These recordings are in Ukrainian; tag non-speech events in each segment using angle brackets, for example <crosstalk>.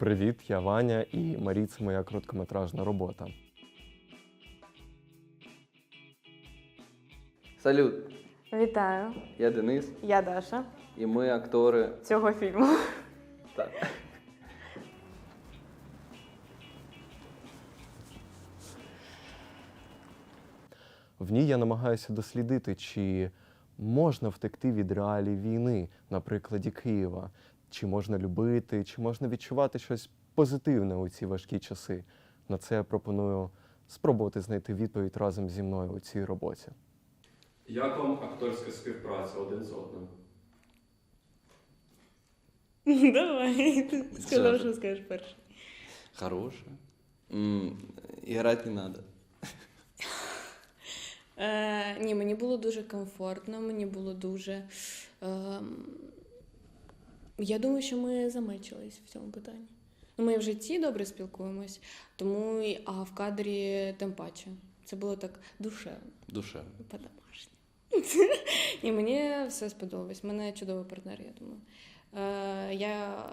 Привіт, я Ваня, і Марі це моя короткометражна робота. Салют, Вітаю, я Денис, я Даша і ми актори. цього фільму. Так. В ній я намагаюся дослідити, чи можна втекти від реалій війни на прикладі Києва, чи можна любити, чи можна відчувати щось позитивне у ці важкі часи. На це я пропоную спробувати знайти відповідь разом зі мною у цій роботі. Як вам акторська співпраця один з одним? <laughs> Давай, ти сказав, що скажеш перше. Хороше. М, Іграти не треба. Е, ні, мені було дуже комфортно, мені було дуже. Е, я думаю, що ми замечились в цьому питанні. Ну, Ми в житті добре спілкуємось, тому і- а в кадрі тим паче. Це було так душевно, Душевно. по-домашньому. <laughs> Ні, мені все сподобалось. У мене чудовий партнер, я думаю. Е, я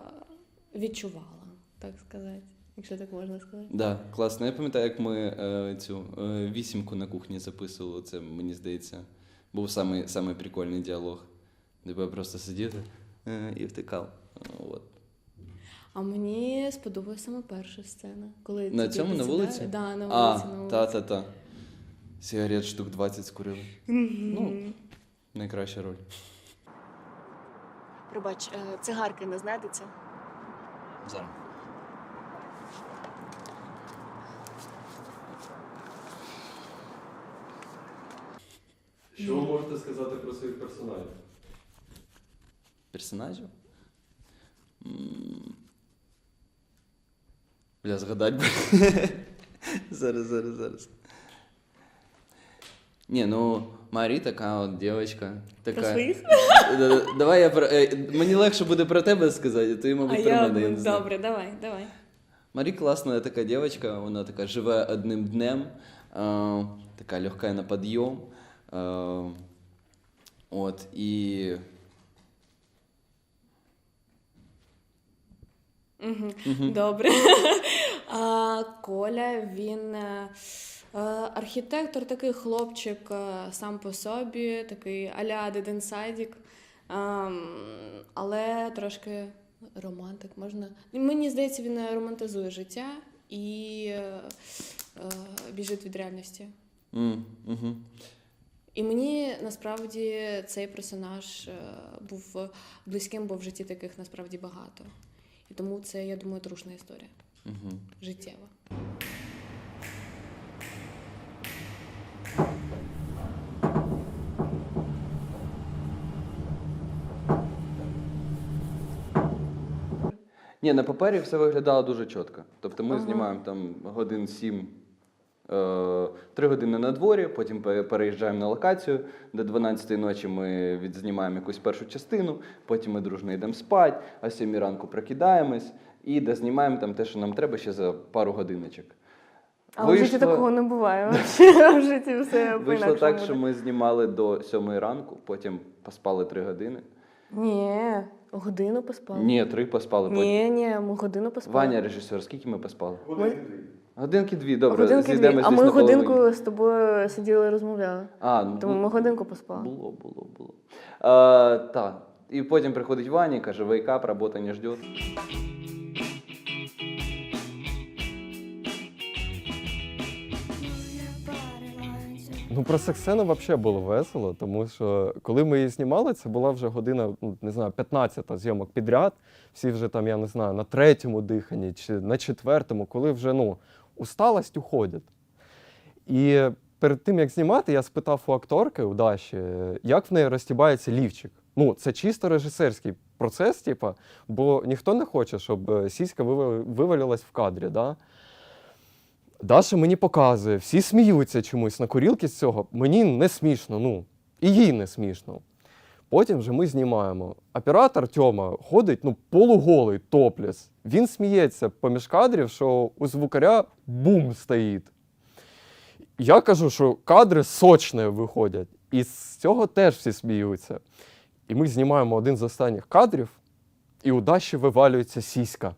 відчувала, так сказати, якщо так можна сказати. Да, класно. Я пам'ятаю, як ми е, цю е, вісімку на кухні записували. Це, мені здається, був самий, самий прикольний діалог. Де ви просто сидіти і втикав. Е, От. А мені сподобалася саме перша сцена. Коли На цьому, на вулиці? Да, на А, вулиці, на вулиці. та-та-та. Сигарет штук 20 скурили. Ну. Найкраща роль. Пробач, е, цигарки не знайдеться. Зараз. Що ви можете сказати про своїх персонажів? Персонажів? Бля, згадать <laughs> зараз, зараз, зараз. Ні, ну, Марі така от дівчинка. Така... Про своїх? Давай я про. е, Мені легше буде про тебе сказати, а ти, А мабуть, про я мене. Я не знаю. добре, давай, давай. Марі класна така дівчинка, вона така живе одним днем, е, така легка на підйом. Е, от, і Угу. Добре. <laughs> а, Коля, він е, е, архітектор, такий хлопчик е, сам по собі, такий аля Деден Садік, ем, але трошки романтик можна. Мені здається, він романтизує життя і біжить від реальності. м, угу. І мені насправді цей персонаж був близьким, бо в житті таких насправді багато. Тому це, я думаю, трушна історія Угу. життєва. Ні, на папері все виглядало дуже чітко. Тобто ми Ага. знімаємо там годин сім, три години на дворі, потім переїжджаємо на локацію. До 12-ї ночі ми відзнімаємо якусь першу частину, потім ми дружно йдемо спати, а сьомій ранку прокидаємось і дознімаємо там те, що нам треба ще за пару годиночок. А в житті такого не буває. <laughs> В житті все Вийшло так, що ми знімали до сьомої ранку, потім поспали три години. Ні, годину поспали. Ні, три поспали. потім- Ні, ні, ми годину поспали. Ваня, режисер, скільки ми поспали? Ми... Годинки дві, добре. Годинки дві. А ми на половині. годинку з тобою сиділи і розмовляли. А, ну, Тому ми годинку поспали. Було, було, було. А, так. І потім приходить Ваня і каже, вейкап, робота не ждет. Ну, про сексцену взагалі було весело, тому що коли ми її знімали, це була вже година, ну, не знаю, 15 зйомок підряд. Всі вже там, я не знаю, на третьому диханні чи на четвертому, коли вже ну, усталость уходить. І перед тим, як знімати, я спитав у акторки у Даші, як в неї розтібається лівчик. Ну, це чисто режисерський процес, типа, бо ніхто не хоче, щоб е, сіська вивалилась в кадрі. Да? Даша мені показує, всі сміються чомусь на курілки з цього. Мені не смішно, ну, і їй не смішно. Потім вже ми знімаємо. Оператор Тьома ходить ну, полуголий, топліс. Він сміється поміж кадрів, що у звукаря бум стоїть. Я кажу, що кадри сочні виходять. І з цього теж всі сміються. І ми знімаємо один з останніх кадрів, і у Даші вивалюється сіська.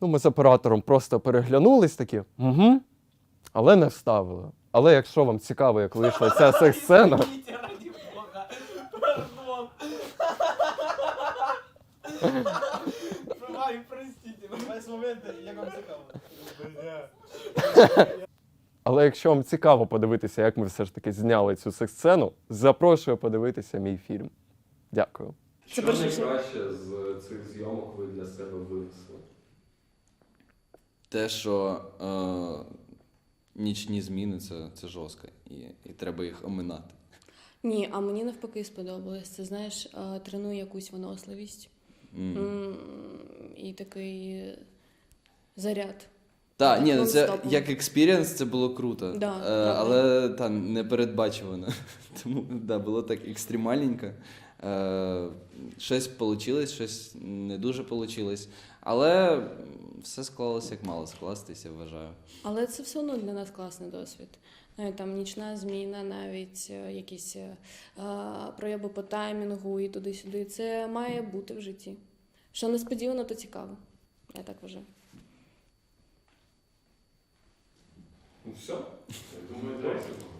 Ну, ми з оператором просто переглянулись такі, угу, але не вставили. Але якщо вам цікаво, як вийшла ця <laughs> секс-сцена, Маме, простите, но с момента я вам цікаво. Але якщо вам цікаво подивитися, як ми все ж таки зняли цю секс-сцену, запрошую подивитися мій фільм. Дякую. Це що- найкраще з цих зйомок ви для себе винесли? Те, що е, нічні зміни це, це жорстко, і, і треба їх оминати. Ні, а мені навпаки сподобалось. Це знаєш, е, тренує якусь виносливість І такий заряд. Так, ні, ну це як експірієнс, це було круто. Да, е, але там не передбачувано. <laughs> Тому да, було так екстремальненько. Е, щось вийшло, щось не дуже вийшло. Але все склалося як мало скластись, я вважаю. Але це все одно для нас класний досвід. Навіть там нічна зміна, навіть е, якісь е, е, прояви по таймінгу і туди-сюди. Це має бути в житті. Що несподівано, то цікаво. Я так вважаю. Ну все, я думаю, дякую.